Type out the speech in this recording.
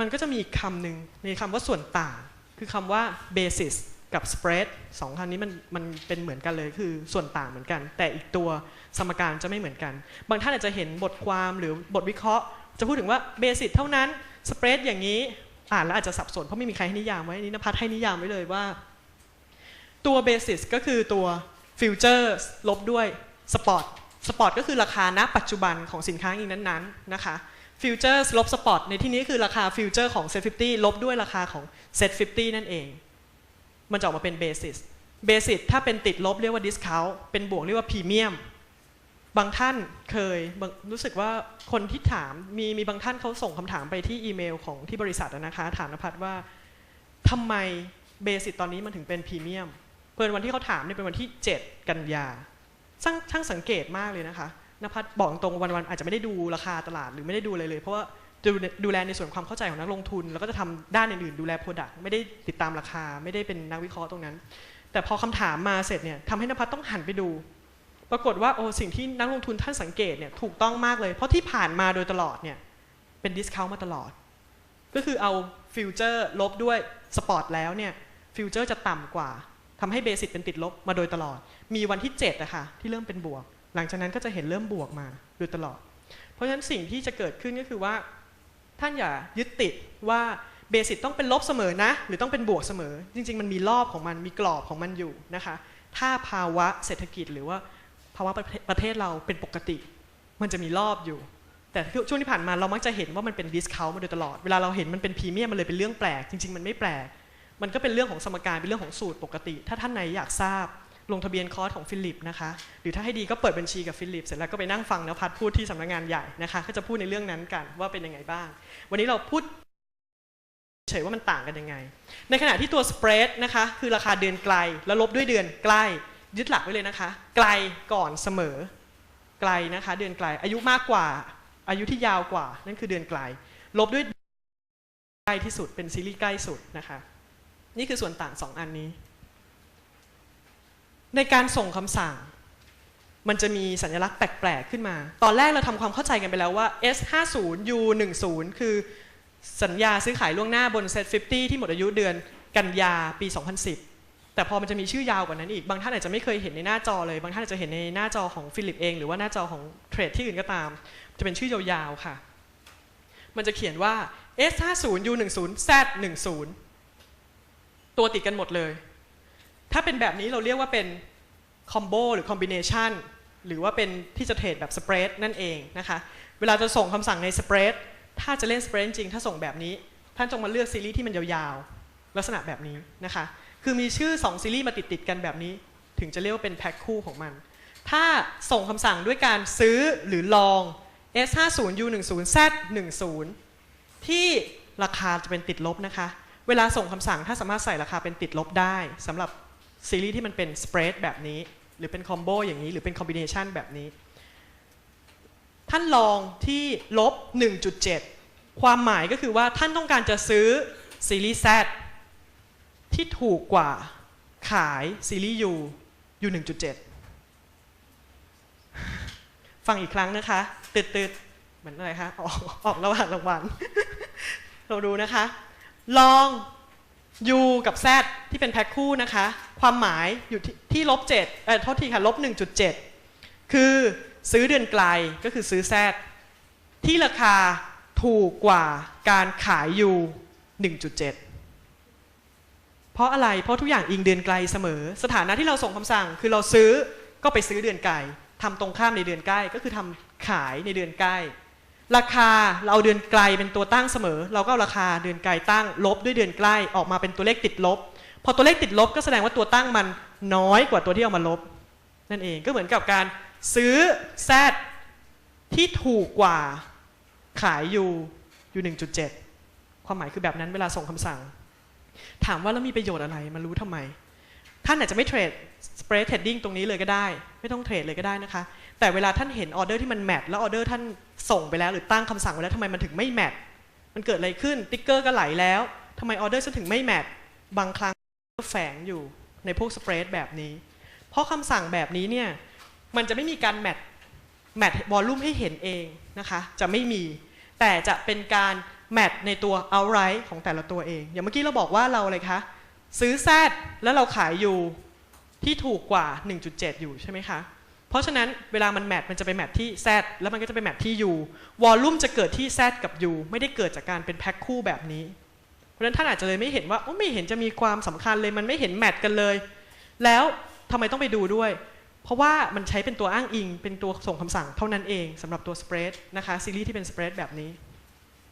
มันก็จะมีอีกคำหนึ่งในคำว่าส่วนต่าง คือคำว่า basis กับ spread สองคำนี้มันมันเป็นเหมือนกันเลยคือส่วนต่างเหมือนกัน แต่อีกตัวสมการจะไม่เหมือนกัน บางท่านอาจจะเห็นบทความหรือบทวิเคราะห์ จะพูดถึงว่า basis เท่านั้น spread อย่างนี้อ่านแล้วอาจจะสับสนเพราะไม่มีใครให้นิยามไว้นนี้นภัทรให้นิยามไว้เลยว่า ตัว basis ก็คือตัว future ลบด้วย spot spot ก็คือราคาณปัจจุบันของสินค้าอีกนั้นๆนะคะ future ลบ spot ในที่นี้คือราคา future ของ set 50ลบด้วยราคาของ set 50นั่นเอง มันจะออกมาเป็น basis basis ถ้าเป็นติดลบเรียกว่า discount เป็นบวกเรียกว่า premium บางท่านเคยรู้สึกว่าคนที่ถามมีมีบางท่านเขาส่งคำถามไปที่อีเมลของที่บริษัทนะคะ ถามนภัทรว่าทำไมเบสิ c ตอนนี้มันถึงเป็นพรีเมียมเพิ่นวันที่เขาถามเนี่ยเป็นวันที่ 7 กันยาช่างช่างสังเกตมากเลยนะคะ นภัทรบอกตรงวันๆอาจจะไม่ได้ดูราคาตลาดหรือไม่ได้ดูอะไรเลย เพราะว่าดูดูแลในส่วนความเข้าใจของนักลงทุน แล้วก็จะทำด้านอื่นๆดูแลโปรดักต์ไม่ได้ติดตามราคา ไม่ได้เป็นนักวิเคราะห์ตรงนั้น แต่พอคำถามมาเสร็จเนี่ยทำให้นภัทรต้องหันไปดู ปรากฏว่าโอ้สิ่งที่นักลงทุนท่านสังเกตเนี่ยถูกต้องมากเลย เพราะที่ผ่านมาโดยตลอดเนี่ยเป็นดิสคาวมาตลอด ก็คือเอาฟิวเจอร์ลบด้วยสปอร์ตแล้วเนี่ยฟิวเจอร์จะต่ำกว่าทำให้เบสิกเป็นติดลบมาโดยตลอด มีวันที่7อะค่ะที่เริ่มเป็นบวก หลังจากนั้นก็จะเห็นเริ่มบวกมาโดยตลอด เพราะฉะนั้นสิ่งที่จะเกิดขึ้นก็คือว่า ท่านอย่ายึดติดว่าเบสิกต้องเป็นลบเสมอนะ หรือต้องเป็นบวกเสมอ จริง ๆ มันมีรอบของมันมีกรอบของมันอยู่นะคะ ถ้าภาวะเศรษฐกิจหรือว่าภาวะประเทศประเทศเราเป็นปกติ มันจะมีรอบอยู่ แต่ช่วงที่ผ่านมาเรามักจะเห็นว่ามันเป็นดิสคาวมาโดยตลอด เวลาเราเห็นมันเป็นพรีเมียมมันเลยเป็นเรื่องแปลก จริง ๆ มันไม่แปลก มันก็เป็นเรื่องของสมการเป็นเรื่องของสูตรปกติ ถ้าท่านไหนอยากทราบ ลงทะเบียนคอร์สของฟิลิปนะคะ หรือถ้าให้ดีก็เปิดบัญชีกับฟิลิปเสร็จแล้วก็ไปนั่งฟังนภัทพูดที่สำนักงานใหญ่นะคะ ก็จะพูดในเรื่องนั้นกันว่าเป็นยังไงบ้าง วันนี้เราพูดเฉยว่ามันต่างกันยังไง ในขณะที่ตัวสเปรดนะคะคือราคาเดือนไกลแล้วลบด้วยเดือนใกล้ยึดหลักไว้เลยนะคะ ไกลก่อนเสมอ ไกลนะคะ เดือนไกล อายุมากกว่า อายุที่ยาวกว่า นั่นคือเดือนไกล ลบด้วยใกล้ที่สุดเป็นซีรีส์ใกล้สุดนะคะ นี่คือส่วนต่างสองอันนี้ ในการส่งคำสั่ง มันจะมีสัญลักษณ์แปลก ๆ ขึ้นมา ตอนแรกเราทำความเข้าใจกันไปแล้วว่า S50 U10 คือสัญญาซื้อขายล่วงหน้าบน Set 50 ที่หมดอายุเดือนกันยาปี 2010 แต่พอมันจะมีชื่อยาวกว่านั้นอีก บางท่านอาจจะไม่เคยเห็นในหน้าจอเลย บางท่านอาจจะเห็นในหน้าจอของฟิลิปเอง หรือว่าหน้าจอของเทรดที่อื่นก็ตาม จะเป็นชื่อยาวๆค่ะ มันจะเขียนว่า S50 U10 Z10 ตัวติดกันหมดเลย ถ้าเป็นแบบนี้เราเรียกว่าเป็นคอมโบหรือคอมบิเนชันหรือว่าเป็นที่จะเทรดแบบสเปรดนั่นเองนะคะ เวลาจะส่งคำสั่งในสเปรดถ้าจะเล่นสเปรดจริง ถ้าส่งแบบนี้ ท่านจงมาเลือกซีรีส์ที่มันยาวๆ ลักษณะแบบนี้นะคะ คือมีชื่อ 2 ซีรีส์มาติดๆกันแบบนี้ ถึงจะเรียกว่าเป็นแพ็คคู่ของมัน ถ้าส่งคำสั่งด้วยการซื้อหรือลอง S50 U10 Z10 ที่ราคาจะเป็นติดลบนะคะ เวลาส่งคำสั่งถ้าสามารถใส่ราคาเป็นติดลบได้สำหรับ ซีรีส์ที่มันเป็นสเปรดแบบนี้ หรือเป็นคอมโบอย่างนี้ หรือเป็นคอมบิเนชันแบบนี้ ท่านลองที่ลบ 1.7 ความหมายก็คือว่าท่านต้องการจะซื้อซีรีส์ Z ที่ถูกกว่าขายซีรีส์ U U 1.7 ฟังอีกครั้งนะคะ ตืดๆเหมือนอะไรคะออกออกระหว่างรางวัลเราดูนะคะ ลอง U กับ Z ที่เป็นแพ็คคู่นะคะ ความหมายอยู่ที่ที่ลบ7เอ่อโทษทีค่ะลบ1.7คือซื้อเดือนไกลก็คือซื้อ Z ที่ราคาถูกกว่าการขาย U 1.7เพราะอะไร เพราะทุกอย่างอิงเดือนไกลเสมอ สถานะที่เราส่งคำสั่ง คือเราซื้อก็ไปซื้อเดือนไกลทำตรงข้ามในเดือนใกล้ ก็คือทำขายในเดือนใกล้ ราคาเราเอาเดือนไกลเป็นตัวตั้งเสมอ เราก็เอาราคาเดือนไกลตั้งลบด้วยเดือนใกล้ออกมาเป็นตัวเลขติดลบ พอตัวเลขติดลบก็แสดงว่าตัวตั้งมันน้อยกว่าตัวที่เอามาลบ นั่นเองก็เหมือนกับการซื้อแซดที่ถูกกว่าขายอยู่อยู่ 1.7 ความหมายคือแบบนั้นเวลาส่งคำสั่ง ถามว่าแล้วมีประโยชน์อะไรมารู้ทำไม ท่านอาจจะไม่เทรดสเปรดเทรดดิ้งตรงนี้เลยก็ได้ ไม่ต้องเทรดเลยก็ได้นะคะ แต่เวลาท่านเห็นออเดอร์ที่มันแมทแล้วออเดอร์ท่านส่งไปแล้วหรือตั้งคำสั่งไว้แล้วทำไมมันถึงไม่แมทมันเกิดอะไรขึ้นติ๊กเกอร์ก็ไหลแล้วทำไมออเดอร์ฉันถึงไม่แมทบางครั้งก็แฝงอยู่ในพวกสเปรดแบบนี้ เพราะคำสั่งแบบนี้เนี่ยมันจะไม่มีการแมทแมทวอลลุ่มให้เห็นเองนะคะ จะไม่มี แต่จะเป็นการแมทในตัว outright ของแต่ละตัวเอง อย่างเมื่อกี้เราบอกว่าเราอะไรคะ ซื้อ Z แล้วเราขายอยู่ที่ถูกกว่า 1.7 อยู่ใช่ไหมคะ เพราะฉะนั้นเวลามันแมทมันจะไปแมทที่ Z แล้วมันก็จะไปแมทที่ U วอลลุ่มจะเกิดที่ Z กับ U ไม่ได้เกิดจากการเป็นแพ็คคู่แบบนี้ เพราะฉะนั้นท่านอาจจะเลยไม่เห็นว่าโอ้ไม่เห็นจะมีความสำคัญเลยมันไม่เห็นแมทกันเลย แล้วทำไมต้องไปดูด้วย เพราะว่ามันใช้เป็นตัวอ้างอิง เป็นตัวส่งคำสั่งเท่านั้นเองสำหรับตัว spread นะคะซีรีส์ที่เป็น spread แบบนี้